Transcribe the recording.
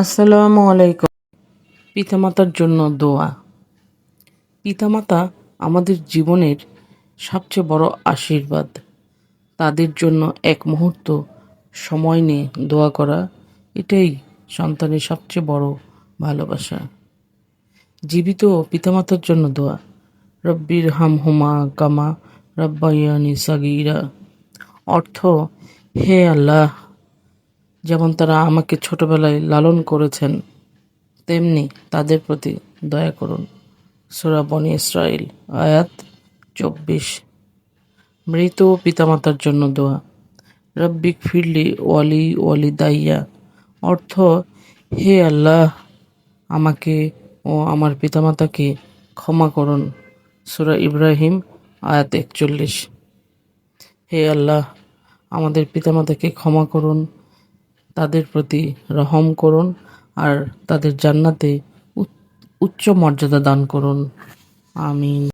আসসালামু আলাইকুম। পিতামাতার জন্য দোয়া। পিতামাতা আমাদের জীবনের সবচেয়ে বড় আশীর্বাদ। তাদের জন্য এক মুহূর্ত সময় নিয়ে দোয়া করা, এটাই সন্তানের সবচেয়ে বড় ভালোবাসা। জীবিত পিতামাতার জন্য দোয়া। রব্বির হাম হুমা কামা রব্বাইয়ানি সাগিরা। অর্থ, হে আল্লাহ যেমন তারা আমাকে ছোটবেলায় লালন করেছেন, তেমনি তাদের প্রতি দয়া করুন। সুরা বনি ইসরাইল আয়াত চব্বিশ। মৃত পিতামাতার জন্য দোয়া। রব্বিক ফিরলি ওয়ালি ওয়ালি দাইয়া অর্থ, হে আল্লাহ, আমাকে ও আমার পিতামাতাকে ক্ষমা করুন। সুরা ইব্রাহিম, আয়াত একচল্লিশ। হে আল্লাহ, আমাদের পিতামাতাকে ক্ষমা করুন। তাদের প্রতি রহম করুন আর তাদের জান্নাতে উচ্চ মর্যাদা দান করুন। আমিন।